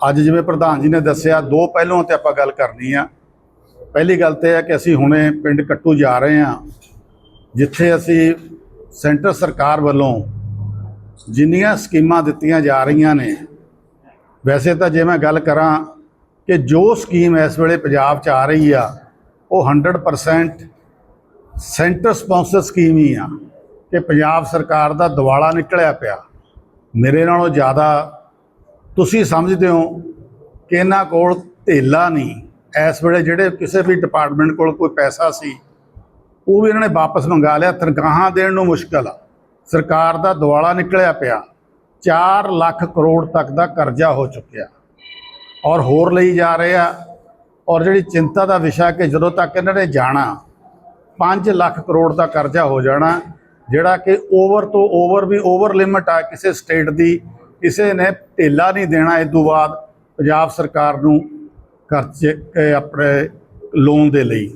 ਅੱਜ ਜਿਵੇਂ ਪ੍ਰਧਾਨ ਜੀ ਨੇ ਦੱਸਿਆ, ਦੋ ਪਹਿਲੂਆਂ ਤੇ ਆਪਾਂ ਗੱਲ ਕਰਨੀ ਆ। ਪਹਿਲੀ ਗੱਲ ਤੇ ਹੈ ਕਿ ਅਸੀਂ ਹੁਣੇ ਪਿੰਡ ਕੱਟੂ ਜਾ ਰਹੇ ਹਾਂ ਜਿੱਥੇ ਅਸੀਂ ਸੈਂਟਰ ਸਰਕਾਰ ਵੱਲੋਂ ਜਿੰਨੀਆਂ ਸਕੀਮਾਂ ਦਿੱਤੀਆਂ ਜਾ ਰਹੀਆਂ ਨੇ, ਵੈਸੇ ਤਾਂ ਜੇ ਮੈਂ ਗੱਲ ਕਰਾਂ ਕਿ ਜੋ ਸਕੀਮ ਇਸ ਵੇਲੇ ਪੰਜਾਬ 'ਚ ਆ ਰਹੀ ਆ, ਉਹ 100% ਸੈਂਟਰ ਸਪਾਂਸਰ ਸਕੀਮ ਹੀ ਆ, ਕਿ ਪੰਜਾਬ ਸਰਕਾਰ ਦਾ ਦਿਵਾਲਾ ਨਿਕਲਿਆ ਪਿਆ। ਮੇਰੇ ਨਾਲੋਂ ਜ਼ਿਆਦਾ ਤੁਸੀਂ ਸਮਝਦੇ ਹੋ ਕਿ ਇਹਨਾਂ ਕੋਲ ਧੇਲਾ ਨਹੀਂ। ਇਸ ਵੇਲੇ ਜਿਹੜੇ ਕਿਸੇ ਵੀ ਡਿਪਾਰਟਮੈਂਟ ਕੋਲ ਕੋਈ ਪੈਸਾ ਸੀ, ਉਹ ਵੀ ਇਹਨਾਂ ਨੇ ਵਾਪਸ ਮੰਗਾ ਲਿਆ। ਤਨਖਾਹਾਂ ਦੇਣ ਨੂੰ ਮੁਸ਼ਕਲ ਆ। ਸਰਕਾਰ ਦਾ ਦਿਵਾਲਾ ਨਿਕਲਿਆ ਪਿਆ। 4 ਲੱਖ ਕਰੋੜ ਤੱਕ ਦਾ ਕਰਜ਼ਾ ਹੋ ਚੁੱਕਿਆ। ਔਰ ਹੋਰ ਲਈ ਜਾ ਰਹੇ ਆ। ਔਰ ਜਿਹੜੀ ਚਿੰਤਾ ਦਾ ਵਿਸ਼ਾ ਕਿ ਜਦੋਂ ਤੱਕ ਇਹਨਾਂ ਨੇ ਜਾਣਾ 5 ਲੱਖ ਕਰੋੜ ਦਾ ਕਰਜ਼ਾ ਹੋ ਜਾਣਾ, ਜਿਹੜਾ ਕਿ ਓਵਰ ਤੋਂ ਓਵਰ ਵੀ ਓਵਰ ਲਿਮਟ ਆ ਕਿਸੇ ਸਟੇਟ ਦੀ ਕਿਸੇ ਨੇ ਢੇਲਾ ਨਹੀਂ ਦੇਣਾ ਇਸ ਤੋਂ ਬਾਅਦ ਪੰਜਾਬ ਸਰਕਾਰ ਨੂੰ ਖਰਚੇ ਆਪਣੇ ਲੋਨ ਦੇ ਲਈ।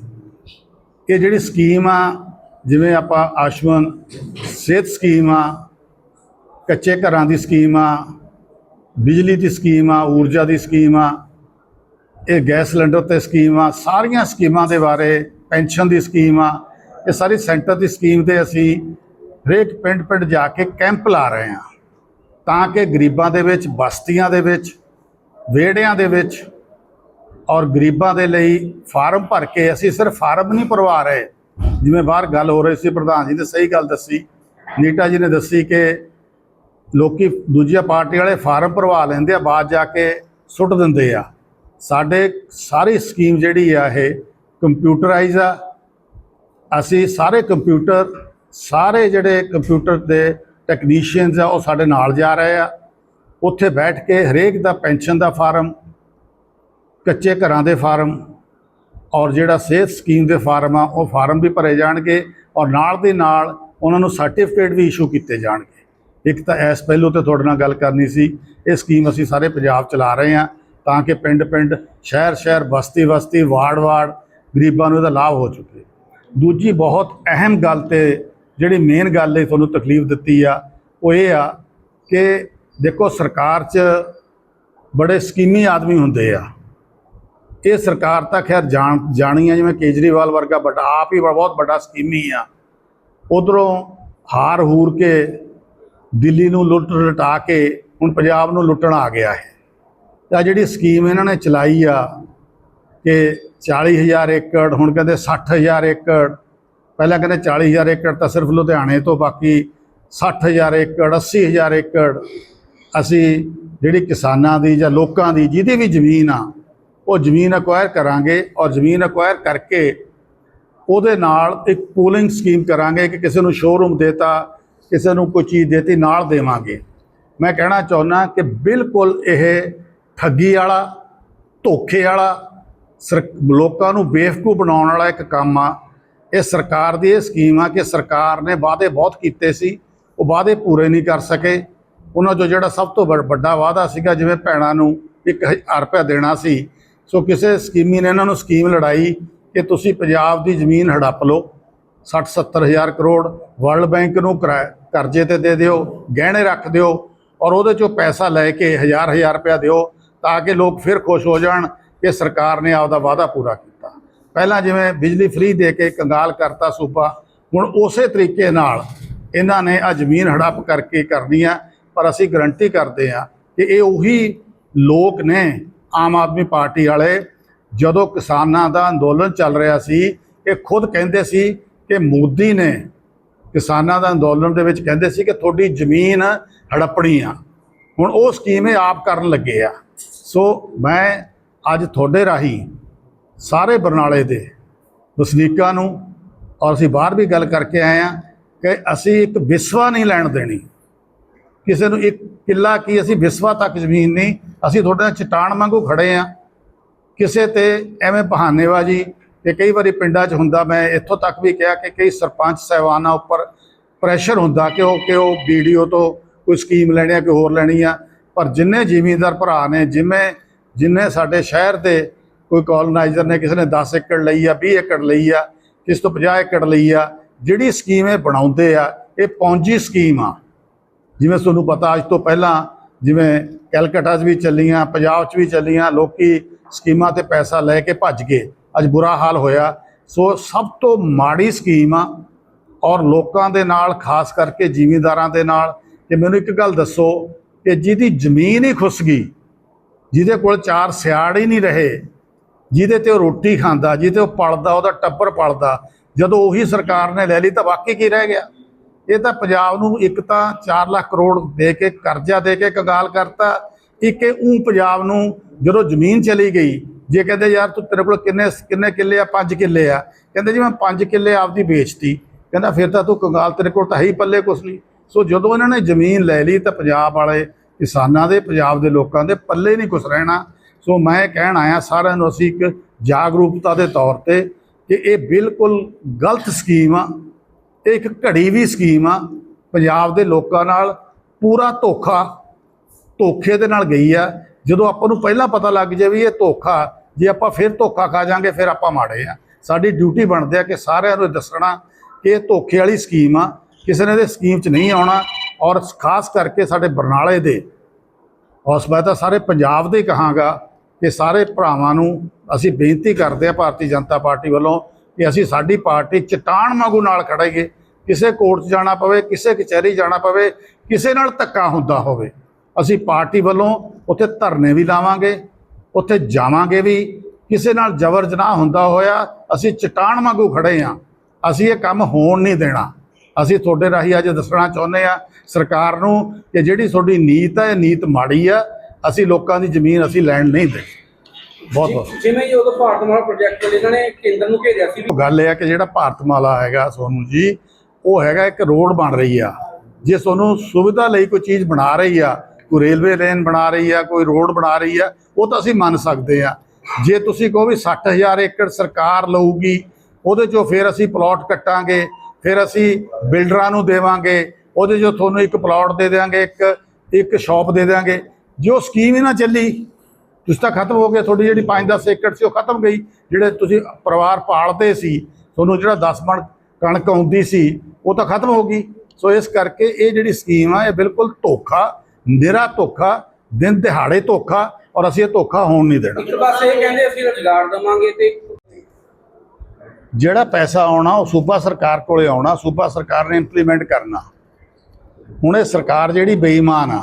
ਇਹ ਜਿਹੜੀ ਸਕੀਮ ਆ, ਜਿਵੇਂ ਆਪਾਂ ਆਸ਼ਵਨ ਸਿਹਤ ਸਕੀਮ ਆ, ਕੱਚੇ ਘਰਾਂ ਦੀ ਸਕੀਮ ਆ, ਬਿਜਲੀ ਦੀ ਸਕੀਮ ਆ, ਊਰਜਾ ਦੀ ਸਕੀਮ ਆ, ਇਹ ਗੈਸ ਸਿਲੰਡਰ ਤੇ ਸਕੀਮ ਆ, ਸਾਰੀਆਂ ਸਕੀਮਾਂ ਦੇ ਬਾਰੇ, ਪੈਨਸ਼ਨ ਦੀ ਸਕੀਮ ਆ, ਇਹ ਸਾਰੀ ਸੈਂਟਰ ਦੀ ਸਕੀਮ ਤੇ ਅਸੀਂ ਹਰੇਕ ਪਿੰਡ ਪਿੰਡ ਜਾ ਕੇ ਕੈਂਪ ਲਾ ਰਹੇ ਹਾਂ। ਤਾਂ ਕਿ ਗਰੀਬਾਂ ਦੇ ਵਿੱਚ, ਬਸਤੀਆਂ ਦੇ ਵਿੱਚ, ਵਿਹੜਿਆਂ ਦੇ ਵਿੱਚ ਔਰ ਗਰੀਬਾਂ ਦੇ ਲਈ ਫਾਰਮ ਭਰ ਕੇ ਅਸੀਂ ਸਿਰਫ ਫਾਰਮ ਨਹੀਂ ਭਰਵਾ ਰਹੇ। ਜਿਵੇਂ ਬਾਹਰ ਗੱਲ ਹੋ ਰਹੀ ਸੀ, ਪ੍ਰਧਾਨ ਜੀ ਨੇ ਸਹੀ ਗੱਲ ਦੱਸੀ। ਨੀਟਾ ਜੀ ਨੇ ਦੱਸੀ ਕਿ ਲੋਕੀ ਦੂਜੀਆਂ ਪਾਰਟੀ ਵਾਲੇ ਫਾਰਮ ਭਰਵਾ ਲੈਂਦੇ ਆ, ਬਾਅਦ ਜਾ ਕੇ ਸੁੱਟ ਦਿੰਦੇ ਆ। ਸਾਡੇ ਸਾਰੀ ਸਕੀਮ ਜਿਹੜੀ ਆ, ਇਹ ਕੰਪਿਊਟਰਾਈਜ਼ ਆ। ਅਸੀਂ ਸਾਰੇ ਕੰਪਿਊਟਰ, ਸਾਰੇ ਜਿਹੜੇ ਕੰਪਿਊਟਰ ਦੇ ਟੈਕਨੀਸ਼ੀਅਨਸ ਆ, ਉਹ ਸਾਡੇ ਨਾਲ ਜਾ ਰਹੇ ਆ। ਉੱਥੇ ਬੈਠ ਕੇ ਹਰੇਕ ਦਾ ਪੈਨਸ਼ਨ ਦਾ ਫਾਰਮ, ਕੱਚੇ ਘਰਾਂ ਦੇ ਫਾਰਮ ਔਰ ਜਿਹੜਾ ਸਿਹਤ ਸਕੀਮ ਦੇ ਫਾਰਮ ਆ, ਉਹ ਫਾਰਮ ਵੀ ਭਰੇ ਜਾਣਗੇ ਔਰ ਨਾਲ ਦੇ ਨਾਲ ਉਹਨਾਂ ਨੂੰ ਸਰਟੀਫਿਕੇਟ ਵੀ ਇਸ਼ੂ ਕੀਤੇ ਜਾਣਗੇ। ਇੱਕ ਤਾਂ ਇਸ ਪਹਿਲੂ ਤੇ ਤੁਹਾਡੇ ਨਾਲ ਗੱਲ ਕਰਨੀ ਸੀ, ਇਹ ਸਕੀਮ ਅਸੀਂ ਸਾਰੇ ਪੰਜਾਬ ਚਲਾ ਰਹੇ ਹਾਂ ਤਾਂ ਕਿ ਪਿੰਡ ਪਿੰਡ ਸ਼ਹਿਰ ਸ਼ਹਿਰ ਬਸਤੀ ਬਸਤੀ ਵਾਰਡ ਵਾਰਡ ਗਰੀਬਾਂ ਨੂੰ ਇਹਦਾ ਲਾਭ ਹੋ ਚੁੱਕੇ। ਦੂਜੀ ਬਹੁਤ ਅਹਿਮ ਗੱਲ ਤੇ ਜਿਹੜੀ ਮੇਨ ਗੱਲ ਹੈ ਤੁਹਾਨੂੰ ਤਕਲੀਫ ਦਿੱਤੀ ਆ, ਉਹ ਇਹ ਆ ਕਿ ਦੇਖੋ ਸਰਕਾਰ 'ਚ ਬੜੇ ਸਕੀਮੀ ਆਦਮੀ ਹੁੰਦੇ ਆ। ਇਹ ਸਰਕਾਰ ਤਾਂ ਖੈਰ ਜਾਣ, ਜਾਣੀ ਆ ਜਿਵੇਂ ਕੇਜਰੀਵਾਲ ਵਰਗਾ ਬਟ ਆਪ ਹੀ ਬਹੁਤ ਵੱਡਾ ਸਕੀਮੀ ਆ। ਉਧਰੋਂ ਹਾਰ ਹੂਰ ਕੇ ਦਿੱਲੀ ਨੂੰ ਲੁੱਟ ਲਟਾ ਕੇ ਹੁਣ ਪੰਜਾਬ ਨੂੰ ਲੁੱਟਣ ਆ ਗਿਆ ਹੈ। ਤਾਂ ਜਿਹੜੀ ਸਕੀਮ ਇਹਨਾਂ ਨੇ ਚਲਾਈ ਆ ਕਿ 40000 ਏਕੜ, ਹੁਣ ਕਹਿੰਦੇ 60000 ਏਕੜ ਪਹਿਲਾਂ ਕਹਿੰਦੇ 40000 ਏਕੜ ਤਾਂ ਸਿਰਫ ਲੁਧਿਆਣੇ ਤੋਂ, ਬਾਕੀ 60000 ਏਕੜ 80000 ਏਕੜ ਅਸੀਂ ਜਿਹੜੀ ਕਿਸਾਨਾਂ ਦੀ ਜਾਂ ਲੋਕਾਂ ਦੀ ਜਿਹਦੀ ਵੀ ਜ਼ਮੀਨ ਆ, ਉਹ ਜ਼ਮੀਨ ਅਕਵਾਇਰ ਕਰਾਂਗੇ ਔਰ ਜ਼ਮੀਨ ਅਕਵਾਇਰ ਕਰਕੇ ਉਹਦੇ ਨਾਲ ਇੱਕ ਪੂਲਿੰਗ ਸਕੀਮ ਕਰਾਂਗੇ ਕਿ ਕਿਸੇ ਨੂੰ ਸ਼ੋਰੂਮ ਦੇਤਾ, ਕਿਸੇ ਨੂੰ ਕੋਈ ਚੀਜ਼ ਦੇਤੀ, ਨਾਲ ਦੇਵਾਂਗੇ। ਮੈਂ ਕਹਿਣਾ ਚਾਹੁੰਦਾ ਕਿ ਬਿਲਕੁਲ ਇਹ ਠੱਗੀ ਵਾਲਾ, ਧੋਖੇ ਵਾਲਾ, ਸਰ- ਲੋਕਾਂ ਨੂੰ ਬੇਵਕੂਫ ਬਣਾਉਣ ਵਾਲਾ ਇੱਕ ਕੰਮ ਆ। ਇਹ ਸਰਕਾਰ ਦੀ ਇਹ ਸਕੀਮ ਆ ਕਿ ਸਰਕਾਰ ਨੇ ਵਾਅਦੇ ਬਹੁਤ ਕੀਤੇ ਸੀ, ਉਹ ਵਾਅਦੇ ਪੂਰੇ ਨਹੀਂ ਕਰ ਸਕੇ। ਉਹਨਾਂ 'ਚੋਂ ਜਿਹੜਾ ਸਭ ਤੋਂ ਵੱਡ- ਵੱਡਾ ਵਾਅਦਾ ਸੀਗਾ, ਜਿਵੇਂ ਭੈਣਾਂ ਨੂੰ 1000 ਰੁਪਏ ਦੇਣਾ ਸੀ, ਸੋ ਕਿਸੇ ਸਕੀਮੀ ਨੇ ਇਹਨਾਂ ਨੂੰ ਸਕੀਮ ਲੜਾਈ ਕਿ ਤੁਸੀਂ ਪੰਜਾਬ ਦੀ ਜ਼ਮੀਨ ਹੜੱਪ ਲਓ 60 70 ਹਜ਼ਾਰ ਕਰੋੜ ਵਰਲਡ ਬੈਂਕ ਨੂੰ ਕਿਰਾਏ ਕਰਜ਼ੇ ਤੇ ਦੇ ਦਿਓ, ਗਹਿਣੇ ਰੱਖ ਦਿਓ ਔਰ ਉਹਦੇ ਚੋਂ ਪੈਸਾ ਲੈ ਕੇ ਹਜ਼ਾਰ ਹਜ਼ਾਰ ਰੁਪਇਆ ਦਿਓ ਤਾਂ ਕਿ ਲੋਕ ਫਿਰ ਖੁਸ਼ ਹੋ ਜਾਣ ਕਿ ਸਰਕਾਰ ਨੇ ਆਪਦਾ ਵਾਅਦਾ ਪੂਰਾ ਕੀਤਾ। ਪਹਿਲਾਂ ਜਿਵੇਂ ਬਿਜਲੀ ਫ੍ਰੀ ਦੇ ਕੇ ਕੰਗਾਲ ਕਰਤਾ ਸੂਬਾ, ਹੁਣ ਉਸੇ ਤਰੀਕੇ ਨਾਲ ਇਹਨਾਂ ਨੇ ਆ ਜ਼ਮੀਨ ਹੜੱਪ ਕਰਕੇ ਕਰਨੀ ਆ, ਪਰ ਅਸੀਂ ਗਰੰਟੀ ਕਰਦੇ ਆ ਕਿ ਇਹ ਉਹੀ ਲੋਕ ਨੇ ਆਮ ਆਦਮੀ ਪਾਰਟੀ ਵਾਲੇ, ਜਦੋਂ ਕਿਸਾਨਾਂ ਦਾ ਅੰਦੋਲਨ ਚੱਲ ਰਿਹਾ ਸੀ, ਇਹ ਖੁਦ ਕਹਿੰਦੇ ਸੀ ਕਿ ਮੋਦੀ ਨੇ ਕਿਸਾਨਾਂ ਦਾ ਅੰਦੋਲਨ ਦੇ ਵਿੱਚ ਕਹਿੰਦੇ ਸੀ ਕਿ ਤੁਹਾਡੀ ਜ਼ਮੀਨ ਹੜੱਪਣੀ ਆ। ਹੁਣ ਉਹ ਸਕੀਮ ਇਹ ਆਪ ਕਰਨ ਲੱਗੇ ਆ। ਸੋ ਮੈਂ ਅੱਜ ਤੁਹਾਡੇ ਰਾਹੀਂ ਸਾਰੇ ਬਰਨਾਲੇ ਦੇ ਵਸਨੀਕਾਂ ਨੂੰ ਔਰ ਅਸੀਂ ਬਾਹਰ ਵੀ ਗੱਲ ਕਰਕੇ ਆਏ ਆ ਕਿ ਅਸੀਂ ਇੱਕ ਵਿਸਵਾ ਨਹੀਂ ਲੈਣ ਦੇਣੀ। ਕਿਸੇ ਨੂੰ ਇੱਕ ਕਿੱਲਾ ਕੀ ਅਸੀਂ ਵਿਸਵਾ ਤੱਕ ਜ਼ਮੀਨ ਨਹੀਂ, ਅਸੀਂ ਤੁਹਾਡੇ ਨਾਲ ਚਟਾਨ ਵਾਂਗੂ ਖੜੇ ਆ ਕਿਸੇ ਤੇ ਐਵੇਂ ਬਹਾਨੇਬਾਜ਼ੀ ਤੇ ਕਈ ਵਾਰੀ ਪਿੰਡਾਂ 'ਚ ਹੁੰਦਾ, ਮੈਂ ਇੱਥੋਂ ਤੱਕ ਵੀ ਕਿਹਾ ਕਿ ਕਈ ਸਰਪੰਚ ਸਹਿਬਾਨਾਂ ਉੱਪਰ ਪ੍ਰੈਸ਼ਰ ਹੁੰਦਾ ਕਿ ਉਹ ਕਿ ਉਹ ਵੀਡੀਓ ਤੋਂ ਕੋਈ ਸਕੀਮ ਲੈਣੀ ਆ ਕਿ ਹੋਰ ਲੈਣੀ ਆ। ਪਰ ਜਿੰਨੇ ਜ਼ਿਮੀਂਦਾਰ ਭਰਾ ਨੇ ਜਿਵੇਂ ਜਿੰਨੇ ਸਾਡੇ ਸ਼ਹਿਰ ਦੇ ਕੋਈ ਕਲੋਨਾਈਜ਼ਰ ਨੇ ਕਿਸੇ ਨੇ 10 ਏਕੜ ਲਈ ਆ 20 ਏਕੜ ਲਈ ਆ, ਕਿਸ ਤੋਂ 50 ਏਕੜ ਲਈ ਆ, ਜਿਹੜੀ ਸਕੀਮ ਇਹ ਬਣਾਉਂਦੇ ਆ, ਇਹ ਪੌਂਜੀ ਸਕੀਮ ਆ। ਜਿਵੇਂ ਤੁਹਾਨੂੰ ਪਤਾ, ਅੱਜ ਤੋਂ ਪਹਿਲਾਂ ਜਿਵੇਂ ਕੈਲਕਟਾ 'ਚ ਵੀ ਚੱਲੀਆਂ, ਪੰਜਾਬ 'ਚ ਵੀ ਚੱਲੀਆਂ, ਲੋਕੀ ਸਕੀਮਾਂ ਤੇ ਪੈਸਾ ਲੈ ਕੇ ਭੱਜ ਗਏ। ਅੱਜ ਬੁਰਾ ਹਾਲ ਹੋਇਆ। ਸੋ ਸਭ ਤੋਂ ਮਾੜੀ ਸਕੀਮ ਆ, ਔਰ ਲੋਕਾਂ ਦੇ ਨਾਲ, ਖਾਸ ਕਰਕੇ ਜ਼ਿਮੀਂਦਾਰਾਂ ਦੇ ਨਾਲ, ਕਿ ਮੈਨੂੰ ਇੱਕ ਗੱਲ ਦੱਸੋ, ਕਿ ਜਿਹਦੀ ਜ਼ਮੀਨ ਹੀ ਖੁੱਸ ਗਈ, ਜਿਹਦੇ ਕੋਲ ਚਾਰ ਸਿਆੜ ਹੀ ਨਹੀਂ ਰਹੇ ਜਿਹਦੇ ਤੇ ਉਹ ਰੋਟੀ ਖਾਂਦਾ, ਜਿਹਦੇ ਉਹ ਪਲਦਾ, ਉਹਦਾ ਟੱਬਰ ਪਲਦਾ, ਜਦੋਂ ਉਹੀ ਸਰਕਾਰ ਨੇ ਲੈ ਲਈ ਤਾਂ ਵਾਕਈ ਕੀ ਰਹਿ ਗਿਆ? ਇਹ ਤਾਂ ਪੰਜਾਬ ਨੂੰ ਇੱਕ ਤਾਂ 4 ਲੱਖ ਕਰੋੜ ਦੇ ਕੇ ਕਰਜ਼ਾ ਦੇ ਕੇ ਕੰਗਾਲ ਕਰਤਾ, ਇੱਕ ਇਹ ਊਂ ਪੰਜਾਬ ਨੂੰ ਜਦੋਂ ਜ਼ਮੀਨ ਚਲੀ ਗਈ, ਜੇ ਕਹਿੰਦੇ ਯਾਰ ਤੂੰ ਤੇਰੇ ਕੋਲ ਕਿੰਨੇ ਕਿੰਨੇ ਕਿੱਲੇ ਆ? 5 ਕਿੱਲੇ ਆ। ਕਹਿੰਦੇ ਜੀ ਮੈਂ 5 ਕਿੱਲੇ ਆਪਦੀ ਵੇਚਤੀ। ਕਹਿੰਦਾ ਫਿਰ ਤਾਂ ਤੂੰ ਕੰਗਾਲ ਤੇਰੇ ਕੋਲ ਤਾਂ ਹੀ ਪੱਲੇ ਕੁਛ ਨਹੀਂ। ਸੋ ਜਦੋਂ ਇਹਨਾਂ ਨੇ ਜ਼ਮੀਨ ਲੈ ਲਈ ਤਾਂ ਪੰਜਾਬ ਵਾਲੇ ਕਿਸਾਨਾਂ ਦੇ, ਪੰਜਾਬ ਦੇ ਲੋਕਾਂ ਦੇ ਪੱਲੇ ਨਹੀਂ ਕੁਛ ਰਹਿਣਾ। ਸੋ ਮੈਂ ਕਹਿਣ ਆਇਆ ਸਾਰਿਆਂ ਨੂੰ ਅਸੀਂ ਇੱਕ ਜਾਗਰੂਕਤਾ ਦੇ ਤੌਰ ਤੇ ਕਿ ਇਹ ਬਿਲਕੁਲ ਗਲਤ ਸਕੀਮ ਆ, ਇਹ ਇੱਕ ਘੜੀ ਵੀ ਸਕੀਮ ਆ, ਪੰਜਾਬ ਦੇ ਲੋਕਾਂ ਨਾਲ ਪੂਰਾ ਧੋਖਾ ਧੋਖੇ ਦੇ ਨਾਲ ਗਈ ਆ। ਜਦੋਂ ਆਪਾਂ ਨੂੰ ਪਹਿਲਾਂ ਪਤਾ ਲੱਗ ਜਾਵੇ ਵੀ ਇਹ ਧੋਖਾ, ਜੇ ਆਪਾਂ ਫਿਰ ਧੋਖਾ ਖਾ ਜਾਾਂਗੇ, ਫਿਰ ਆਪਾਂ ਮਾੜੇ ਆ। ਸਾਡੀ ਡਿਊਟੀ ਬਣਦੀ ਆ ਕਿ ਸਾਰਿਆਂ ਨੂੰ ਇਹ ਦੱਸਣਾ ਕਿ ਇਹ ਧੋਖੇ ਵਾਲੀ ਸਕੀਮ ਆ, ਕਿਸੇ ਨੇ ਇਹ ਸਕੀਮ 'ਚ ਨਹੀਂ ਆਉਣਾ ਔਰ ਖਾਸ ਕਰਕੇ ਸਾਡੇ ਬਰਨਾਲੇ ਦੇ ਉਸ ਮੈਂ ਤਾਂ ਸਾਰੇ ਪੰਜਾਬ ਦੇ ਕਹਾਂਗਾ ਕਿ ਸਾਰੇ ਭਰਾਵਾਂ ਨੂੰ ਅਸੀਂ ਬੇਨਤੀ ਕਰਦੇ ਆ ਭਾਰਤੀ ਜਨਤਾ ਪਾਰਟੀ ਵੱਲੋਂ ਕਿ ਅਸੀਂ ਸਾਡੀ ਪਾਰਟੀ ਚਟਾਨ ਵਾਂਗੂ ਨਾਲ ਖੜਾਈਏ ਕਿਸੇ ਕੋਰਟ 'ਚ ਜਾਣਾ ਪਵੇ, ਕਿਸੇ ਕਚਹਿਰੀ ਜਾਣਾ ਪਵੇ, ਕਿਸੇ ਨਾਲ ਧੱਕਾ ਹੁੰਦਾ ਹੋਵੇ। ਅਸੀਂ ਪਾਰਟੀ ਵੱਲੋਂ ਉੱਥੇ ਧਰਨੇ ਵੀ ਲਾਵਾਂਗੇ, ਉੱਥੇ ਜਾਵਾਂਗੇ ਵੀ, ਕਿਸੇ ਨਾਲ ਜ਼ਬਰ ਜਨਾਹ ਹੁੰਦਾ ਹੋਇਆ ਅਸੀਂ ਚਟਾਨ ਵਾਂਗੂ ਖੜੇ ਆ ਅਸੀਂ ਇਹ ਕੰਮ ਹੋਣ ਨਹੀਂ ਦੇਣਾ। ਅਸੀਂ ਤੁਹਾਡੇ ਰਾਹੀਂ ਅੱਜ ਦੱਸਣਾ ਚਾਹੁੰਦੇ ਆ ਸਰਕਾਰ ਨੂੰ ਕਿ ਜਿਹੜੀ ਤੁਹਾਡੀ ਨੀਤ ਹੈ, ਇਹ ਨੀਤ ਮਾੜੀ ਆ ਅਸੀਂ ਲੋਕਾਂ ਦੀ ਜ਼ਮੀਨ ਅਸੀਂ ਲੈਣ ਨਹੀਂ ਦੇ। ਬਹੁਤ ਬਹੁਤ। ਜਿਵੇਂ ਜੀ ਉਦੋਂ ਭਾਰਤਮਾਲਾ ਪ੍ਰੋਜੈਕਟ ਇਹਨਾਂ ਨੇ ਕੇਂਦਰ ਨੂੰ ਘੇਰਿਆ ਸੀ ਵੀ ਗੱਲ ਇਹ ਆ ਕਿ ਜਿਹੜਾ ਭਾਰਤਮਾਲਾ ਹੈਗਾ ਸੋਨੂੰ ਜੀ ਉਹ ਹੈਗਾ ਇੱਕ ਰੋਡ ਬਣ ਰਹੀ ਆ। ਜੇ ਤੁਹਾਨੂੰ ਸੁਵਿਧਾ ਲਈ ਕੋਈ ਚੀਜ਼ ਬਣਾ ਰਹੀ ਆ ਕੋਈ ਰੇਲਵੇ ਲਾਈਨ ਬਣਾ ਰਹੀ ਆ ਕੋਈ ਰੋਡ ਬਣਾ ਰਹੀ ਆ ਉਹ ਤਾਂ ਅਸੀਂ ਮੰਨ ਸਕਦੇ ਆ। ਜੇ ਤੁਸੀਂ ਕਹੋ ਵੀ 60000 ਏਕੜ ਸਰਕਾਰ ਲਊਗੀ ਉਹਦੇ ਚੋਂ ਫਿਰ ਅਸੀਂ ਪਲਾਟ ਕੱਟਾਂਗੇ ਫਿਰ ਅਸੀਂ ਬਿਲਡਰਾਂ ਨੂੰ ਦੇਵਾਂਗੇ ਉਹਦੇ ਚੋਂ ਤੁਹਾਨੂੰ ਇੱਕ ਪਲਾਟ ਦੇ ਦੇਵਾਂਗੇ ਇੱਕ ਇੱਕ ਸ਼ਾਪ ਦੇ ਦੇਵਾਂਗੇ ਜੇ ਉਹ ਸਕੀਮ ਹੀ ਨਾ ਚੱਲੀ ਤੁਸੀਂ ਤਾਂ ਖਤਮ ਹੋ ਗਏ ਤੁਹਾਡੀ ਜਿਹੜੀ 5-10 ਏਕੜ ਸੀ ਉਹ ਖਤਮ ਗਈ ਜਿਹੜੇ ਤੁਸੀਂ ਪਰਿਵਾਰ ਪਾਲਦੇ ਸੀ ਤੁਹਾਨੂੰ ਜਿਹੜਾ 10 ਮਣ ਕਣਕ ਆਉਂਦੀ ਸੀ ਉਹ ਤਾਂ ਖਤਮ ਹੋ ਗਈ। ਸੋ ਇਸ ਕਰਕੇ ਇਹ ਜਿਹੜੀ ਸਕੀਮ ਆ ਇਹ ਬਿਲਕੁਲ ਧੋਖਾ ਨਿਰਾ ਧੋਖਾ ਦਿਨ ਦਿਹਾੜੇ ਧੋਖਾ ਔਰ ਅਸੀਂ ਇਹ ਧੋਖਾ ਹੋਣ ਨਹੀਂ ਦੇਣਾ। ਇੱਕ ਪਾਸੇ ਇਹ ਕਹਿੰਦੇ ਅਸੀਂ ਰੁਜ਼ਗਾਰ ਦੇਵਾਂਗੇ ਤੇ ਜਿਹੜਾ ਪੈਸਾ ਆਉਣਾ ਉਹ ਸੂਬਾ ਸਰਕਾਰ ਕੋਲੇ ਆਉਣਾ ਸੂਬਾ ਸਰਕਾਰ ਨੇ ਇੰਪਲੀਮੈਂਟ ਕਰਨਾ। ਹੁਣ ਇਹ ਸਰਕਾਰ ਜਿਹੜੀ ਬੇਈਮਾਨ ਆ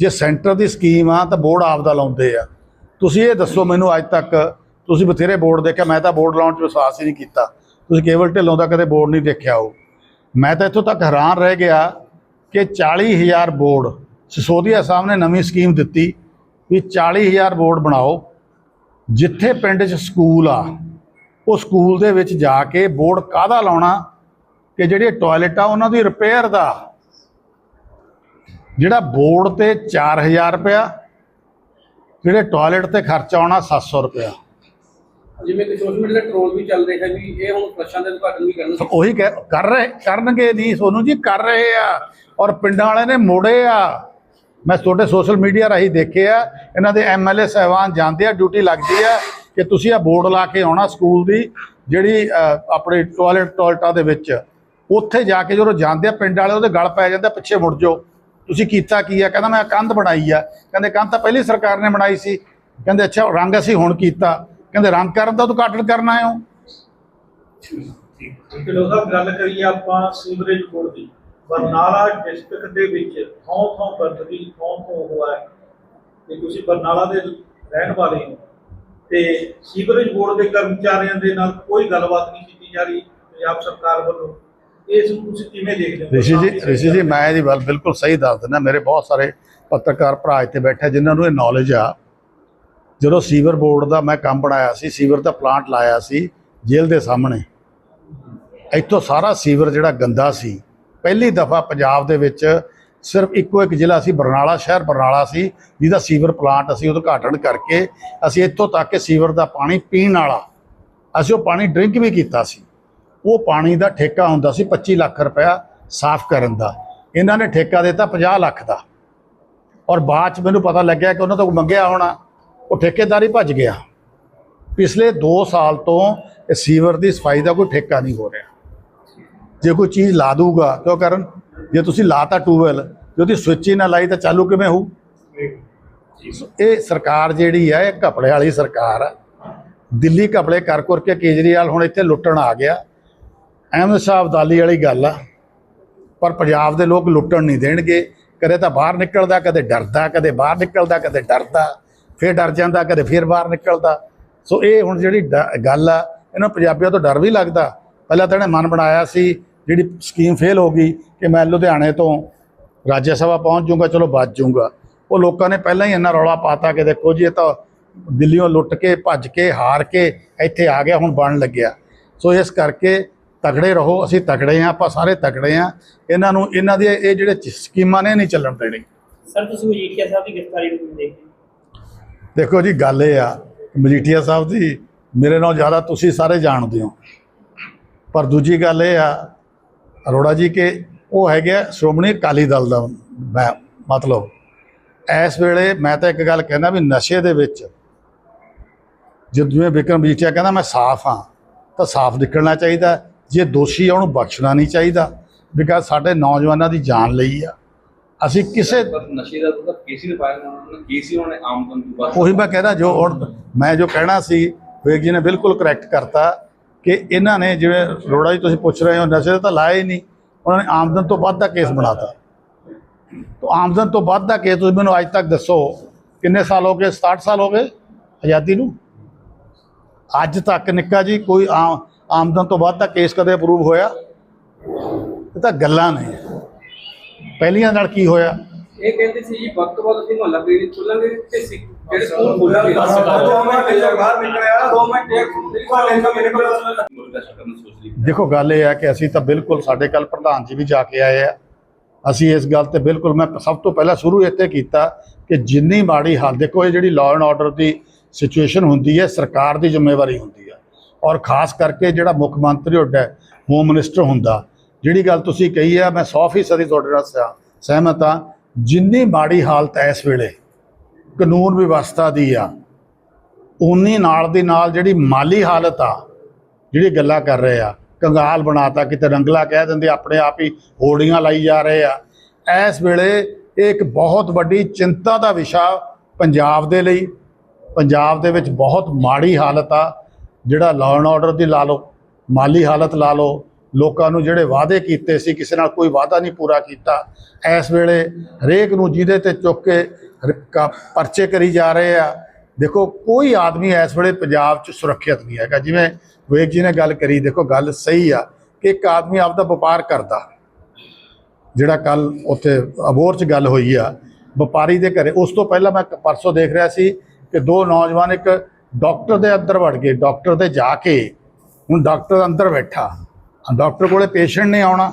ਜੇ ਸੈਂਟਰ ਦੀ ਸਕੀਮ ਆ ਤਾਂ ਬੋਰਡ ਆਪਦਾ ਲਾਉਂਦੇ ਆ। ਤੁਸੀਂ ਇਹ ਦੱਸੋ ਮੈਨੂੰ ਅੱਜ ਤੱਕ, ਤੁਸੀਂ ਬਥੇਰੇ ਬੋਰਡ ਦੇਖਿਆ, ਮੈਂ ਤਾਂ ਬੋਰਡ ਲਾਉਣ 'ਚ ਵਿਸ਼ਵਾਸ ਹੀ ਨਹੀਂ ਕੀਤਾ। ਤੁਸੀਂ ਕੇਵਲ ਢਿੱਲੋਂ ਦਾ ਕਦੇ ਬੋਰਡ ਨਹੀਂ ਦੇਖਿਆ ਹੋ। ਮੈਂ ਤਾਂ ਇੱਥੋਂ ਤੱਕ ਹੈਰਾਨ ਰਹਿ ਗਿਆ ਕਿ 40000 ਬੋਰਡ, ਸਸੋਦੀਆ ਸਾਹਿਬ ਨੇ ਨਵੀਂ ਸਕੀਮ ਦਿੱਤੀ ਵੀ 40000 ਬੋਰਡ ਬਣਾਓ। ਜਿੱਥੇ ਪਿੰਡ 'ਚ ਸਕੂਲ ਆ, ਉਹ ਸਕੂਲ ਦੇ ਵਿੱਚ ਜਾ ਕੇ ਬੋਰਡ ਕਾਹਦਾ ਲਾਉਣਾ ਕਿ ਜਿਹੜੇ ਟਾਇਲਟ ਆ ਉਹਨਾਂ ਦੀ ਰਿਪੇਅਰ ਦਾ ਜਿਹੜਾ ਬੋਰਡ ਤੇ 4000 ਰੁਪਇਆ ਜਿਹੜੇ ਟਾਇਲਟ ਤੇ ਖਰਚਾ ਆਉਣਾ 700 ਰੁਪਇਆ। ਜਿਵੇਂ ਕਿ ਸੋਸ਼ਲ ਮੀਡੀਆ ਤੇ ਟ੍ਰੋਲ ਵੀ ਚੱਲ ਰਿਹਾ ਵੀ ਇਹ ਹੁਣ ਫਲਸ਼ਾਂ ਦੇ ਉਦਘਾਟਨ ਵੀ ਕਰਨਗੇ। ਉਹੀ ਕਹਿ- ਕਰ ਰਹੇ ਕਰਨਗੇ ਨਹੀਂ ਸੋਨੂੰ ਜੀ ਕਰ ਰਹੇ ਆ ਔਰ ਪਿੰਡਾਂ ਵਾਲੇ ਨੇ ਮੋੜੇ ਆ। ਮੈਂ ਤੁਹਾਡੇ ਸੋਸ਼ਲ ਮੀਡੀਆ ਰਾਹੀਂ ਦੇਖਿਆ ਇਹਨਾਂ ਦੇ ਐਮਐਲਏ ਸਹਿਬਾਨ ਜਾਂਦੇ ਆ ਡਿਊਟੀ ਲੱਗਦੀ ਆ ਕਿ ਤੁਸੀਂ ਆ ਬੋਰਡ ਲਾ ਕੇ ਆਉਣਾ ਸਕੂਲ ਦੀ ਜਿਹੜੀ ਅ, ਆਪਣੇ ਟਾਇਲਟ ਟਾਇਲਟਾਂ ਦੇ ਵਿੱਚ। ਉੱਥੇ ਜਾ ਕੇ ਜਦੋਂ ਜਾਂਦੇ ਆ ਪਿੰਡ ਵਾਲੇ ਉਹਦੇ ਗਲ ਪੈ ਜਾਂਦੇ ਆ, ਪਿੱਛੇ ਮੁੜ ਜਾਓ। ਤੁਸੀਂ ਕੀਤਾ ਕੀ ਆ? ਕਹਿੰਦਾ ਮੈਂ ਕੰਧ ਬਣਾਈ ਆ। ਕਹਿੰਦੇ ਕੰਧ ਤਾਂ ਪਹਿਲੀ ਸਰਕਾਰ ਨੇ ਬਣਾਈ ਸੀ। ਕਹਿੰਦੇ ਅੱਛਾ, ਰੰਗ ਅਸੀਂ ਹੁਣ ਕੀਤਾ। ਕਹਿੰਦੇ ਰੰਗ ਕਰਨ ਦਾ ਉਦਘਾਟਨ ਕਰਨਾ ਹੈ? ਉਹ ਕਿਲੋ ਦਾ ਗੱਲ ਕਰੀਏ ਆਪਾਂ ਸੀਵਰੇਜ ਬੋਰਡ ਦੀ। ਬਰਨਾਲਾ ਡਿਸਟ੍ਰਿਕਟ ਦੇ ਵਿੱਚ ਥੋਂ ਥੋਂ ਗੰਦਗੀ ਥੋਂ ਥੋਂ ਹੋਇਆ ਤੇ ਤੁਸੀਂ ਬਰਨਾਲਾ ਦੇ ਰਹਿਣ ਵਾਲੇ ਹੋ। ਤੇ ਸੀਵਰੇਜ ਬੋਰਡ ਦੇ ਕਰਮਚਾਰੀਆਂ ਦੇ ਨਾਲ ਕੋਈ ਗੱਲਬਾਤ ਨਹੀਂ ਕੀਤੀ ਜਾ ਰਹੀ। ਪੰਜਾਬ ਸਰਕਾਰ ਵੱਲੋਂ ਇਸ ਨੂੰ ਤੁਸੀਂ ਕਿਵੇਂ ਦੇਖਦੇ ਹੋ? ਰਿਸ਼ੀ ਜੀ ਰਿਸ਼ੀ ਜੀ ਮੈਂ ਇਹਦੀ ਗੱਲ ਬਿਲਕੁਲ ਸਹੀ ਦੱਸ ਦਿੰਦਾ। ਮੇਰੇ ਬਹੁਤ ਸਾਰੇ ਪੱਤਰਕਾਰ ਭਰਾ ਇੱਥੇ ਬੈਠੇ ਜਿਨ੍ਹਾਂ ਨੂੰ ਇਹ ਨੌਲੇਜ ਆ। ਜਦੋਂ ਸੀਵਰ ਬੋਰਡ ਦਾ ਮੈਂ ਕੰਮ ਬਣਾਇਆ ਸੀ ਸੀਵਰ ਦਾ ਪਲਾਂਟ ਲਾਇਆ ਸੀ ਜੇਲ੍ਹ ਦੇ ਸਾਹਮਣੇ। ਇੱਥੋਂ ਸਾਰਾ ਸੀਵਰ ਜਿਹੜਾ ਗੰਦਾ ਸੀ। ਪਹਿਲੀ ਦਫਾ ਪੰਜਾਬ ਦੇ ਵਿੱਚ ਸਿਰਫ ਇੱਕੋ ਇੱਕ ਜ਼ਿਲ੍ਹਾ ਸੀ ਬਰਨਾਲਾ ਸ਼ਹਿਰ ਬਰਨਾਲਾ ਸੀ ਜਿਹਦਾ ਸੀਵਰ ਪਲਾਂਟ ਅਸੀਂ ਉਦਘਾਟਨ ਕਰਕੇ ਅਸੀਂ ਇੱਥੋਂ ਤੱਕ ਕਿ ਸੀਵਰ ਦਾ ਪਾਣੀ ਪੀਣ ਵਾਲਾ ਅਸੀਂ ਉਹ ਪਾਣੀ ਡਰਿੰਕ ਵੀ ਕੀਤਾ ਸੀ। ਉਹ ਪਾਣੀ ਦਾ ਠੇਕਾ ਹੁੰਦਾ ਸੀ 25 ਲੱਖ ਰੁਪਇਆ ਸਾਫ਼ ਕਰਨ ਦਾ। ਇਹਨਾਂ ਨੇ ਠੇਕਾ ਦਿੱਤਾ 50 ਲੱਖ ਦਾ। ਔਰ ਬਾਅਦ ਚ ਮੈਨੂੰ ਪਤਾ ਲੱਗਿਆ ਕਿ ਉਹਨਾਂ ਤੋਂ ਮੰਗਿਆ ਹੋਣਾ, ਉਹ ਠੇਕੇਦਾਰੀ ਭੱਜ ਗਿਆ। ਪਿਛਲੇ 2 ਸਾਲ ਤੋਂ ਸੀਵਰ ਦੀ ਸਫ਼ਾਈ ਦਾ ਕੋਈ ਠੇਕਾ ਨਹੀਂ ਹੋ ਰਿਹਾ। ਜੇ ਕੋਈ ਚੀਜ਼ ਲਾ ਦੂਗਾ ਕਿਉਂ ਕਰਨ, ਜੇ ਤੁਸੀਂ ਲਾਤਾ ਟੂਵੈਲ ਜੇ ਉਹਦੀ ਸਵਿੱਚ ਹੀ ਨਾ ਲਾਈ ਤਾਂ ਚਾਲੂ ਕਿਵੇਂ ਹੋਊ? ਇਹ ਸਰਕਾਰ ਜਿਹੜੀ ਹੈ ਇਹ ਘਪਲੇ ਵਾਲੀ ਸਰਕਾਰ ਆ। ਦਿੱਲੀ ਘਪਲੇ ਕਰ ਕਰ ਕੇਜਰੀਵਾਲ ਹੁਣ ਇੱਥੇ ਲੁੱਟਣ ਆ ਗਿਆ। ਅਹਿਮਦ ਸ਼ਾਹ ਅਬਦਾਲੀ ਵਾਲੀ ਗੱਲ ਆ, ਪਰ ਪੰਜਾਬ ਦੇ ਲੋਕ ਲੁੱਟਣ ਨਹੀਂ ਦੇਣਗੇ। ਕਦੇ ਤਾਂ ਬਾਹਰ ਨਿਕਲਦਾ, ਕਦੇ ਡਰਦਾ, ਕਦੇ ਬਾਹਰ ਨਿਕਲਦਾ, ਕਦੇ ਡਰਦਾ, ਫਿਰ ਡਰ ਜਾਂਦਾ, ਕਦੇ ਫਿਰ ਬਾਹਰ ਨਿਕਲਦਾ। ਸੋ ਇਹ ਹੁਣ ਜਿਹੜੀ ਡ- ਗੱਲ ਆ, ਇਹਨਾਂ ਪੰਜਾਬੀਆਂ ਤੋਂ ਡਰ ਵੀ ਲੱਗਦਾ। ਪਹਿਲਾਂ ਤਾਂ ਇਹਨੇ ਮਨ ਬਣਾਇਆ ਸੀ, ਜਿਹੜੀ ਸਕੀਮ ਫੇਲ ਹੋ ਗਈ ਕਿ ਮੈਂ ਲੁਧਿਆਣੇ ਤੋਂ ਰਾਜ ਸਭਾ ਪਹੁੰਚ ਜਾਊਂਗਾ, ਚਲੋ ਬਚ ਜਾਊਂਗਾ। ਉਹ ਲੋਕਾਂ ਨੇ ਪਹਿਲਾਂ ਹੀ ਇੰਨਾ ਰੌਲਾ ਪਾਤਾ ਕਿ ਦੇਖੋ ਜੀ, ਇਹ ਤਾਂ ਦਿੱਲੀੋਂ ਲੁੱਟ ਕੇ, ਭੱਜ ਕੇ, ਹਾਰ ਕੇ ਇੱਥੇ ਆ ਗਿਆ, ਹੁਣ ਬਣ ਲੱਗਿਆ। ਸੋ ਇਸ ਕਰਕੇ ਤਗੜੇ ਰਹੋ ਅਸੀਂ ਤਗੜੇ ਹਾਂ ਆਪਾਂ ਸਾਰੇ ਤਗੜੇ ਹਾਂ। ਇਹਨਾਂ ਨੂੰ ਇਹਨਾਂ ਦੇ ਇਹ ਜਿਹੜੇ ਸਕੀਮਾਂ ਨੇ ਨਹੀਂ ਚੱਲਣ ਦੇਣੀ। ਸਰ ਤੁਸੀਂ ਮਜੀਠੀਆ ਸਾਹਿਬ ਦੀ ਗ੍ਰਿਫਤਾਰੀ ਨੂੰ ਦੇਖਦੇ ਦੇਖੋ ਜੀ ਗੱਲ ਇਹ ਆ ਮਜੀਠੀਆ ਸਾਹਿਬ ਦੀ ਮੇਰੇ ਨਾਲ ਜ਼ਿਆਦਾ ਤੁਸੀਂ ਸਾਰੇ ਜਾਣਦੇ ਹੋ। ਪਰ ਦੂਜੀ ਗੱਲ ਇਹ ਆ ਅਰੋੜਾ ਜੀ ਕਿ ਉਹ ਹੈਗੇ ਆ ਸ਼੍ਰੋਮਣੀ ਅਕਾਲੀ ਦਲ ਦਾ ਮੈਂ ਮਤਲਬ। ਇਸ ਵੇਲੇ ਮੈਂ ਤਾਂ ਇੱਕ ਗੱਲ ਕਹਿੰਦਾ ਵੀ ਨਸ਼ੇ ਦੇ ਵਿੱਚ ਜਦ ਜਿਵੇਂ ਵਿਕਰਮ ਮਜੀਠੀਆ ਕਹਿੰਦਾ ਮੈਂ ਸਾਫ਼ ਹਾਂ ਤਾਂ ਸਾਫ਼ ਨਿਕਲਣਾ ਚਾਹੀਦਾ। ਜੇ ਦੋਸ਼ੀ ਆ ਉਹਨੂੰ ਬਖਸ਼ਣਾ ਨਹੀਂ ਚਾਹੀਦਾ। ਬਿਕਾਜ਼ ਸਾਡੇ ਨੌਜਵਾਨਾਂ ਦੀ ਜਾਨ ਲਈ ਆ। ਅਸੀਂ ਕਿਸੇ ਨਸ਼ੇ ਦਾ ਤਾਂ ਕੇਸ ਹੀ ਪਾਇਆ ਉਹਨਾਂ ਨੇ ਕੇਸ ਹੀ ਉਹਨਾਂ ਨੇ ਆਮ ਬੰਦੂ ਬਸ ਉਹੀ ਮੈਂ ਕਹਿੰਦਾ ਜੋ ਹੁਣ ਮੈਂ ਜੋ ਕਹਿਣਾ ਸੀ ਵੇਗ ਜੀ ਨੇ ਬਿਲਕੁਲ ਕਰੈਕਟ ਕਰਤਾ ਕਿ ਇਹਨਾਂ ਨੇ ਜਿਵੇਂ ਰੋੜਾ ਜੀ ਤੁਸੀਂ ਪੁੱਛ ਰਹੇ ਹੋ ਨਸ਼ੇ ਦਾ ਤਾਂ ਲਾਇਆ ਹੀ ਨਹੀਂ। ਉਹਨਾਂ ਨੇ ਆਮਦਨ ਤੋਂ ਵੱਧ ਦਾ ਕੇਸ ਬਣਾਤਾ। ਤਾਂ ਆਮਦਨ ਤੋਂ ਵੱਧ ਦਾ ਕੇਸ ਤੁਸੀਂ ਮੈਨੂੰ ਅੱਜ ਤੱਕ ਦੱਸੋ ਕਿੰਨੇ ਸਾਲ ਹੋ ਗਏ? 67 ਸਾਲ ਹੋ ਗਏ ਆਜ਼ਾਦੀ ਨੂੰ? ਅੱਜ ਤੱਕ ਨਿੱਕਾ ਜੀ ਕੋਈ ਆਮ- ਆਮਦਨ ਤੋਂ ਵੱਧ ਦਾ ਕੇਸ ਕਦੇ ਅਪਰੂਵ ਹੋਇਆ? ਇਹ ਤਾਂ ਗੱਲਾਂ ਨੇ। ਪਹਿਲੀਆਂ ਨਾਲ ਕੀ ਹੋਇਆ? ਇਹ ਕਹਿੰਦੇ ਸੀ ਜੀ ਵਕਤ ਤੋਂ ਬਾਅਦ ਅਸੀਂ ਮੁਹੱਲਾ ਕਲੀਨਿਕ ਖੋਲਾਂਗੇ ਤੇ ਸਿੱਖ ਜਿਹੜੇ ਸਕੂਲ ਖੋਲਾਂਗੇ ਮੁਰਗਾ ਮੁਰਗਾ ਸ਼ਕਲ ਨੂੰ ਸੋਚ ਲਈ। ਦੇਖੋ ਗੱਲ ਇਹ ਹੈ ਕਿ ਅਸੀਂ ਤਾਂ ਬਿਲਕੁਲ ਸਾਡੇ ਕੱਲ ਪ੍ਰਧਾਨ ਜੀ ਵੀ ਜਾ ਕੇ ਆਏ ਆ। ਅਸੀਂ ਇਸ ਗੱਲ ਤੇ ਬਿਲਕੁਲ ਮੈਂ ਸਭ ਤੋਂ ਪਹਿਲਾਂ ਸ਼ੁਰੂ ਇੱਥੇ ਕੀਤਾ ਕਿ ਜਿੰਨੀ ਮਾੜੀ ਹਾਲ ਦੇਖੋ ਇਹ ਜਿਹੜੀ ਲਾਅ ਐਂਡ ਆਰਡਰ ਦੀ ਸਿਚੁਏਸ਼ਨ ਹੁੰਦੀ ਹੈ ਸਰਕਾਰ ਦੀ ਜ਼ਿੰਮੇਵਾਰੀ ਹੁੰਦੀ ਹੈ। ਔਰ ਖਾਸ ਕਰਕੇ ਜਿਹੜਾ ਮੁੱਖ ਮੰਤਰੀ ਹੁੰਦਾ ਹੋਮ ਮਿਨਿਸਟਰ ਹੁੰਦਾ, ਜਿਹੜੀ ਗੱਲ ਤੁਸੀਂ ਕਹੀ ਆ ਮੈਂ 100% ਤੁਹਾਡੇ ਨਾਲ ਸਹਿ- ਸਹਿਮਤ ਹਾਂ, ਜਿੰਨੀ ਮਾੜੀ ਹਾਲਤ ਹੈ ਇਸ ਵੇਲੇ, ਕਾਨੂੰਨ ਵਿਵਸਥਾ ਦੀ ਆ ਉਨੀ ਨਾਲ ਦੀ ਨਾਲ ਜਿਹੜੀ ਮਾਲੀ ਹਾਲਤ ਆ, ਜਿਹੜੀ ਗੱਲਾਂ ਕਰ ਰਹੇ ਆ, ਕੰਗਾਲ ਬਣਾਤਾ, ਕਿਤੇ ਰੰਗਲਾ ਕਹਿ ਦਿੰਦੇ, ਆਪਣੇ ਆਪ ਹੀ ਹੋੜੀਆਂ ਲਾਈ ਜਾ ਰਹੇ ਆ, ਇਸ ਵੇਲੇ ਇਹ ਇੱਕ ਬਹੁਤ ਵੱਡੀ ਚਿੰਤਾ ਦਾ ਵਿਸ਼ਾ ਪੰਜਾਬ ਦੇ ਲਈ, ਪੰਜਾਬ ਦੇ ਵਿੱਚ ਬਹੁਤ ਮਾੜੀ ਹਾਲਤ ਆ ਜਿਹੜਾ ਲਾਅ ਐਂਡ ਆਰਡਰ ਦੀ ਲਾ ਲਓ, ਮਾਲੀ ਹਾਲਤ ਲਾ ਲਓ, ਲੋਕਾਂ ਨੂੰ ਜਿਹੜੇ ਵਾਅਦੇ ਕੀਤੇ ਸੀ, ਕਿਸੇ ਨਾਲ ਕੋਈ ਵਾਅਦਾ ਨਹੀਂ ਪੂਰਾ ਕੀਤਾ, ਇਸ ਵੇਲੇ ਹਰੇਕ ਨੂੰ ਜਿਹਦੇ ਤੇ ਚੁੱਕ ਕੇ ਪਰਚੇ ਕਰੀ ਜਾ ਰਹੇ ਆ, ਦੇਖੋ ਕੋਈ ਆਦਮੀ ਇਸ ਵੇਲੇ ਪੰਜਾਬ 'ਚ ਸੁਰੱਖਿਅਤ ਨਹੀਂ ਹੈਗਾ। ਜਿਵੇਂ ਵਿਵੇਕ ਜੀ ਨੇ ਗੱਲ ਕਰੀ, ਦੇਖੋ ਗੱਲ ਸਹੀ ਆ ਕਿ ਇੱਕ ਆਦਮੀ ਆਪਦਾ ਵਪਾਰ ਕਰਦਾ। ਜਿਹੜਾ ਕੱਲ ਉੱਥੇ ਅਬੋਰ 'ਚ ਗੱਲ ਹੋਈ ਆ, ਵਪਾਰੀ ਦੇ ਘਰੇ, ਉਸ ਤੋਂ ਪਹਿਲਾਂ ਮੈਂ ਪਰਸੋਂ ਦੇਖ ਰਿਹਾ ਸੀ ਕਿ ਦੋ ਨੌਜਵਾਨ ਇੱਕ ਡਾਕਟਰ ਦੇ ਅੰਦਰ ਵੜ ਗਏ, ਡਾਕਟਰ ਦੇ ਜਾ ਕੇ ਹੁਣ ਡਾਕਟਰ ਅੰਦਰ ਬੈਠਾ। ਡਾਕਟਰ ਕੋਲੇ ਪੇਸ਼ੈਂਟ ਨੇ ਆਉਣਾ।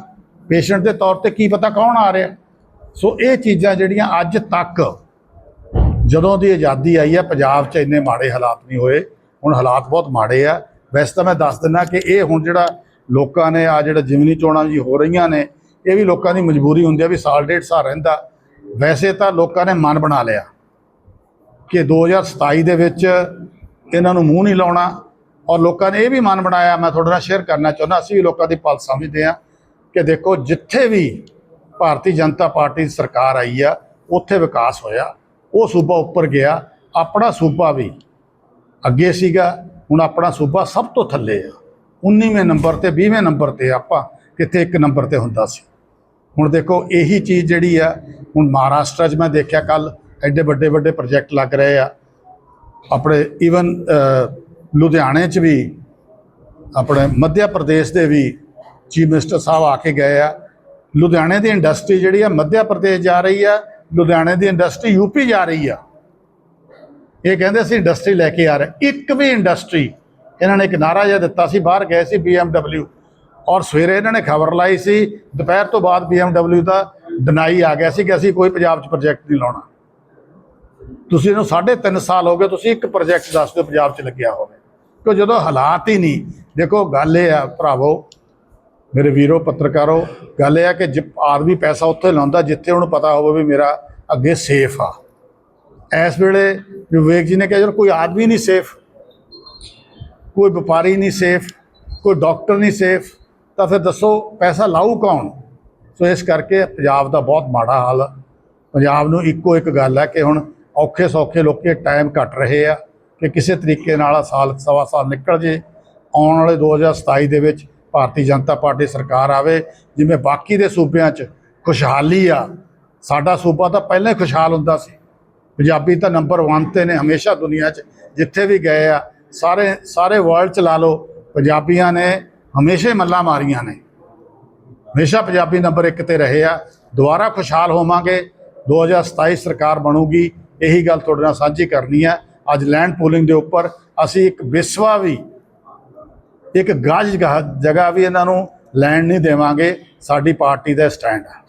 ਪੇਸ਼ੈਂਟ ਦੇ ਤੌਰ ਤੇ ਕੀ ਪਤਾ ਕੌਣ ਆ ਰਿਹਾ। ਸੋ ਇਹ ਚੀਜ਼ਾਂ ਜਿਹੜੀਆਂ ਅੱਜ ਤੱਕ ਜਦੋਂ ਦੀ ਆਜ਼ਾਦੀ ਆਈ ਹੈ ਪੰਜਾਬ 'ਚ ਇੰਨੇ ਮਾੜੇ ਹਾਲਾਤ ਨਹੀਂ ਹੋਏ। ਹੁਣ ਹਾਲਾਤ ਬਹੁਤ ਮਾੜੇ ਆ। ਵੈਸੇ ਤਾਂ ਮੈਂ ਦੱਸ ਦਿੰਦਾ ਕਿ ਇਹ ਹੁਣ ਜਿਹੜਾ ਲੋਕਾਂ ਨੇ ਆ ਜਿਹੜਾ ਜਿਮਨੀ ਚੋਣਾਂ ਜੀ ਹੋ ਰਹੀਆਂ ਨੇ, ਇਹ ਵੀ ਲੋਕਾਂ ਦੀ ਮਜਬੂਰੀ ਹੁੰਦੀ ਆ ਵੀ ਸਾਲ ਡੇਢ ਸਾਲ ਰਹਿੰਦਾ। ਵੈਸੇ ਤਾਂ ਲੋਕਾਂ ਨੇ ਮਨ ਬਣਾ ਲਿਆ ਕਿ 2027 ਦੇ ਵਿੱਚ ਇਹਨਾਂ ਨੂੰ ਮੂੰਹ ਨਹੀਂ ਲਾਉਣਾ ਔਰ ਲੋਕਾਂ ਨੇ ਇਹ ਵੀ ਮਨ ਬਣਾਇਆ, ਮੈਂ ਤੁਹਾਡੇ ਨਾਲ ਸ਼ੇਅਰ ਕਰਨਾ ਚਾਹੁੰਦਾ, ਅਸੀਂ ਵੀ ਲੋਕਾਂ ਦੀ ਪਲ ਸਮਝਦੇ ਹਾਂ ਕਿ ਦੇਖੋ ਜਿੱਥੇ ਵੀ ਭਾਰਤੀ ਜਨਤਾ ਪਾਰਟੀ ਦੀ ਸਰਕਾਰ ਆਈ ਆ, ਉੱਥੇ ਵਿਕਾਸ ਹੋਇਆ, ਉਹ ਸੂਬਾ ਉੱਪਰ ਗਿਆ, ਆਪਣਾ ਸੂਬਾ ਵੀ ਅੱਗੇ ਸੀਗਾ, ਹੁਣ ਆਪਣਾ ਸੂਬਾ ਸਭ ਤੋਂ ਥੱਲੇ ਆ। 19ਵੇਂ ਨੰਬਰ ਤੇ 20ਵੇਂ ਨੰਬਰ ਤੇ ਆਪਾਂ ਕਿਤੇ ਇੱਕ ਨੰਬਰ ਤੇ ਹੁੰਦਾ ਸੀ। ਹੁਣ ਦੇਖੋ ਇਹੀ ਚੀਜ਼ ਜਿਹੜੀ ਆ, ਹੁਣ ਮਹਾਰਾਸ਼ਟਰ 'ਚ ਮੈਂ ਦੇਖਿਆ ਕੱਲ ਐਡੇ ਵੱਡੇ ਵੱਡੇ ਪ੍ਰੋਜੈਕਟ ਲੱਗ ਰਹੇ ਆ। ਆਪਣੇ ਈਵਨ ਲੁਧਿਆਣੇ 'ਚ ਵੀ, ਆਪਣੇ ਮੱਧ ਪ੍ਰਦੇਸ਼ ਦੇ ਵੀ ਚੀਫ ਮਿਨਿਸਟਰ ਸਾਹਿਬ ਆ ਕੇ ਗਏ ਆ। ਲੁਧਿਆਣੇ ਦੀ ਇੰਡਸਟਰੀ ਜਿਹੜੀ ਆ ਮੱਧਿਆ ਪ੍ਰਦੇਸ਼ ਜਾ ਰਹੀ ਆ, ਲੁਧਿਆਣੇ ਦੀ ਇੰਡਸਟਰੀ ਯੂਪੀ ਜਾ ਰਹੀ ਆ। ਇਹ ਕਹਿੰਦੇ ਅਸੀਂ ਇੰਡਸਟਰੀ ਲੈ ਕੇ ਆ ਰਹੇ ਇੱਕ ਵੀ ਇੰਡਸਟਰੀ ਇਹਨਾਂ ਨੇ ਇੱਕ ਨਾਰਾ ਜਿਹਾ ਦਿੱਤਾ ਸੀ, ਬਾਹਰ ਗਏ ਸੀ BMW ਔਰ ਸਵੇਰੇ ਇਹਨਾਂ ਨੇ ਖਬਰ ਲਾਈ ਸੀ, ਦੁਪਹਿਰ ਤੋਂ ਬਾਅਦ BMW ਦਾ ਡਿਨਾਈ ਆ ਗਿਆ ਸੀ ਕਿ ਅਸੀਂ ਕੋਈ ਪੰਜਾਬ 'ਚ ਪ੍ਰੋਜੈਕਟ ਨਹੀਂ ਲਾਉਣਾ। ਤੁਸੀਂ ਇਹਨੂੰ 3.5 ਸਾਲ ਹੋ ਗਏ, ਤੁਸੀਂ ਇੱਕ ਪ੍ਰੋਜੈਕਟ ਦੱਸ ਦਿਓ ਪੰਜਾਬ 'ਚ ਲੱਗਿਆ ਹੋਵੇ। ਕਿ ਜਦੋਂ ਹਾਲਾਤ ਹੀ ਨਹੀਂ, ਦੇਖੋ ਗੱਲ ਇਹ ਆ ਭਰਾਵੋ, ਮੇਰੇ ਵੀਰੋ, ਪੱਤਰਕਾਰੋ, ਗੱਲ ਇਹ ਆ ਕਿ ਜਿ- ਆਦਮੀ ਪੈਸਾ ਉੱਥੇ ਲਾਉਂਦਾ ਜਿੱਥੇ ਉਹਨੂੰ ਪਤਾ ਹੋਵੇ ਵੀ ਮੇਰਾ ਅੱਗੇ ਸੇਫ ਆ। ਇਸ ਵੇਲੇ ਵਿਵੇਕ ਜੀ ਨੇ ਕਿਹਾ ਜਦੋਂ ਕੋਈ ਆਦਮੀ ਨਹੀਂ ਸੇਫ ਕੋਈ ਵਪਾਰੀ ਨਹੀਂ ਸੇਫ ਕੋਈ ਡਾਕਟਰ ਨਹੀਂ ਸੇਫ ਤਾਂ ਫਿਰ ਦੱਸੋ ਪੈਸਾ ਲਾਊ ਕੌਣ? ਸੋ ਇਸ ਕਰਕੇ ਪੰਜਾਬ ਦਾ ਬਹੁਤ ਮਾੜਾ ਹਾਲ ਆ। ਪੰਜਾਬ ਨੂੰ ਇੱਕੋ ਇੱਕ ਗੱਲ ਹੈ ਕਿ ਹੁਣ ਔਖੇ ਸੌਖੇ ਲੋਕੀ ਟਾਈਮ ਕੱਟ ਰਹੇ ਆ ਕਿ ਕਿਸੇ ਤਰੀਕੇ ਨਾਲ ਆਹ ਸਾਲ ਸਵਾ ਸਾਲ ਨਿਕਲ ਜੇ। ਆਉਣ ਵਾਲੇ 2027 ਦੇ ਵਿੱਚ ਭਾਰਤੀ ਜਨਤਾ ਪਾਰਟੀ ਸਰਕਾਰ ਆਵੇ, ਜਿਵੇਂ ਬਾਕੀ ਦੇ ਸੂਬਿਆਂ 'ਚ ਖੁਸ਼ਹਾਲੀ ਆ। ਸਾਡਾ ਸੂਬਾ ਤਾਂ ਪਹਿਲਾਂ ਹੀ ਖੁਸ਼ਹਾਲ ਹੁੰਦਾ ਸੀ। ਪੰਜਾਬੀ ਤਾਂ ਨੰਬਰ 1 ਤੇ ਨੇ ਹਮੇਸ਼ਾ ਦੁਨੀਆ 'ਚ, ਜਿੱਥੇ ਵੀ ਗਏ ਆ, ਸਾਰੇ ਸਾਰੇ ਵਰਲਡ 'ਚ ਲਾ ਲਓ, ਪੰਜਾਬੀਆਂ ਨੇ ਹਮੇਸ਼ਾ ਹੀ ਮੱਲਾਂ ਮਾਰੀਆਂ ਨੇ। ਹਮੇਸ਼ਾ ਪੰਜਾਬੀ ਨੰਬਰ 1 ਤੇ ਰਹੇ ਆ। ਦੁਬਾਰਾ ਖੁਸ਼ਹਾਲ ਹੋਵਾਂਗੇ 2027 ਸਰਕਾਰ ਬਣੂਗੀ ਇਹੀ ਗੱਲ ਤੁਹਾਡੇ ਨਾਲ ਸਾਂਝੀ ਕਰਨੀ ਹੈ। ਅੱਜ ਲੈਂਡ ਪੂਲਿੰਗ ਦੇ ਉੱਪਰ ਅਸੀਂ ਇੱਕ ਵਿਸਵਾ ਵੀ, ਇੱਕ ਗਾਜ ਜਗ੍ਹਾ ਵੀ ਇਹਨਾਂ ਨੂੰ ਲੈਣ ਨਹੀਂ ਦੇਵਾਂਗੇ। ਸਾਡੀ ਪਾਰਟੀ ਦਾ ਸਟੈਂਡ ਹੈ।